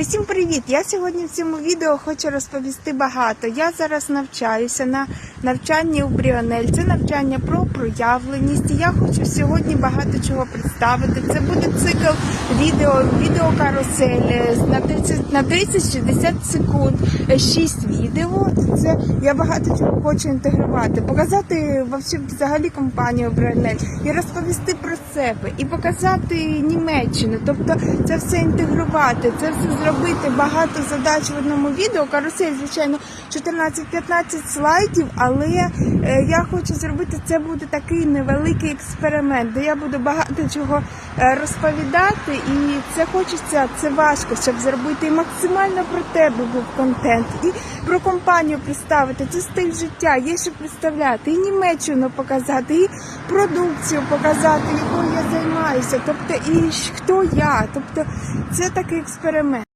Усім привіт! Я сьогодні в цьому відео хочу розповісти багато. Я зараз навчаюся на навчанні у Бріонель. Це навчання про проявленість. Я хочу сьогодні багато чого представити. Це буде цикл відео, відеокарусель на 30 на 30-60 секунд, 6 відео. Це я багато чого хочу інтегрувати, показати взагалі компанію Бріонель і розповісти про себе, і показати Німеччину. Тобто це все інтегрувати, це все зробити багато задач в одному відео. Карусель, звичайно, 14-15 слайдів, але е, я хочу зробити це буде такий невеликий експеримент, де я буду багато чого е, розповідати, і це хочеться, це важко, щоб зробити і максимально про тебе був контент, і про компанію представити. Це стиль життя, є що представляти, і Німеччину показати, і продукцію показати, якою я займаюся, тобто і хто я. Тобто це такий експеримент.